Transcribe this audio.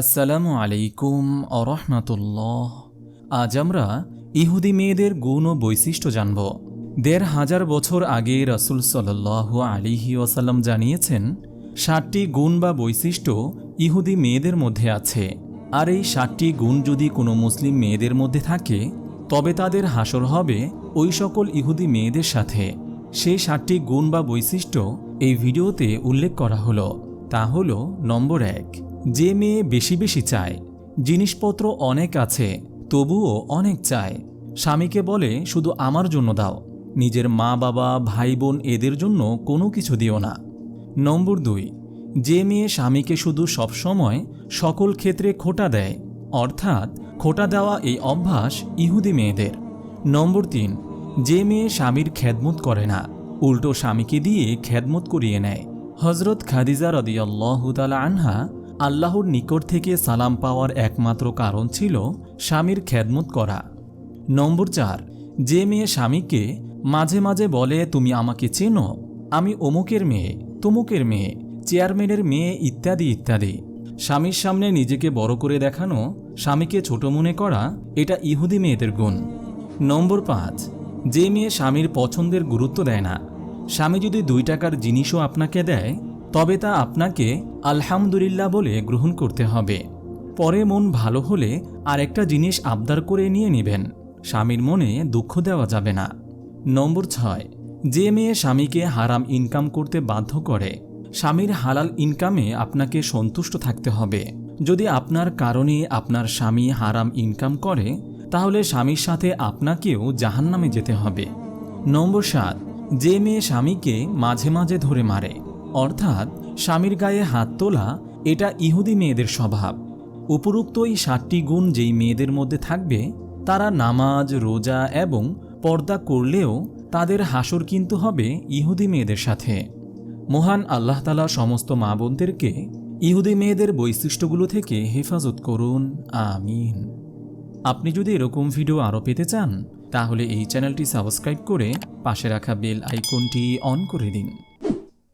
আসসালামু আলাইকুম আরহামাতুল্লাহ আজ আমরা ইহুদি মেয়েদের গুণ ও বৈশিষ্ট্য জানব। দেড় হাজার বছর আগে রসুল সাল্লাহ আলিহি ওয়াসাল্লাম জানিয়েছেন, ষাটটি গুণ বা বৈশিষ্ট্য ইহুদি মেয়েদের মধ্যে আছে। আর এই ষাটটি গুণ যদি কোনো মুসলিম মেয়েদের মধ্যে থাকে, তবে তাদের হাসর হবে ওই সকল ইহুদি মেয়েদের সাথে। সেই ষাটটি গুণ বা বৈশিষ্ট্য এই ভিডিওতে উল্লেখ করা হলো। তা হলো, নম্বর এক যে মেয়ে বেশি বেশি চায়, জিনিসপত্র অনেক আছে, তবুও অনেক চায়। স্বামীকে বলে, শুধু আমার জন্য দাও। নিজের মা বাবা, ভাই বোন এদের জন্য কোনো কিছু দিও না। নম্বর দুই, যে মেয়ে স্বামীকে শুধু সবসময় সকল ক্ষেত্রে খোটা দেয়, অর্থাৎ খোটা দেওয়া এই অভ্যাস ইহুদি মেয়েদের। নম্বর তিন, যে মেয়ে স্বামীর খেদমত করে না, উল্টো স্বামীকে দিয়ে খেদমত করিয়ে নেয়। হজরত খাদিজা রদিয়াল্লাহুতালা আনহা আল্লাহর নিকট থেকে সালাম পাওয়ার একমাত্র কারণ ছিল স্বামীর খেদমত করা। নম্বর চার, যে মেয়ে স্বামীকে মাঝে মাঝে বলে, তুমি আমাকে চেনো, আমি অমুকের মেয়ে, তমুকের মেয়ে, চেয়ারম্যানের মেয়ে, ইত্যাদি ইত্যাদি। স্বামীর সামনে নিজেকে বড় করে দেখানো, স্বামীকে ছোট মনে করা, এটা ইহুদি মেয়েদের গুণ। নম্বর পাঁচ, যে মেয়ে স্বামীর পছন্দের গুরুত্ব দেয় না। স্বামী যদি দুই টাকার জিনিসও আপনাকে দেয় তবে তা আপনাকে আলহামদুলিল্লাহ বলে গ্রহণ করতে হবে। পরে মন ভালো হলে আরেকটা জিনিস আবদার করে নিয়ে নেবেন। স্বামীর মনে দুঃখ দেওয়া যাবে না। নম্বর ছয়, যে মেয়ে স্বামীকে হারাম ইনকাম করতে বাধ্য করে, স্বামীর হালাল ইনকামে আপনাকে সন্তুষ্ট থাকতে হবে। যদি আপনার কারণে আপনার স্বামী হারাম ইনকাম করে, তাহলে স্বামীর সাথে আপনাকেও জাহান্নামে যেতে হবে। নম্বর সাত, যে মেয়ে স্বামীকে মাঝে মাঝে ধরে মারে অর্থাৎ স্বামীর গায়ে হাত তোলা, এটা ইহুদি মেয়েদের স্বভাব। উপরোক্ত এই সাতটি গুণ যেই মেয়েদের মধ্যে থাকবে, তারা নামাজ, রোজা এবং পর্দা করলেও তাদের হাসর কিন্তু হবে ইহুদি মেয়েদের সাথে। মহান আল্লাহ তালা সমস্ত মা বোনদেরকে ইহুদি মেয়েদের বৈশিষ্ট্যগুলো থেকে হেফাজত করুন। আমিন। আপনি যদি এরকম ভিডিও আরও পেতে চান, তাহলে এই চ্যানেলটি সাবস্ক্রাইব করে পাশে রাখা বেল আইকনটি অন করে দিন।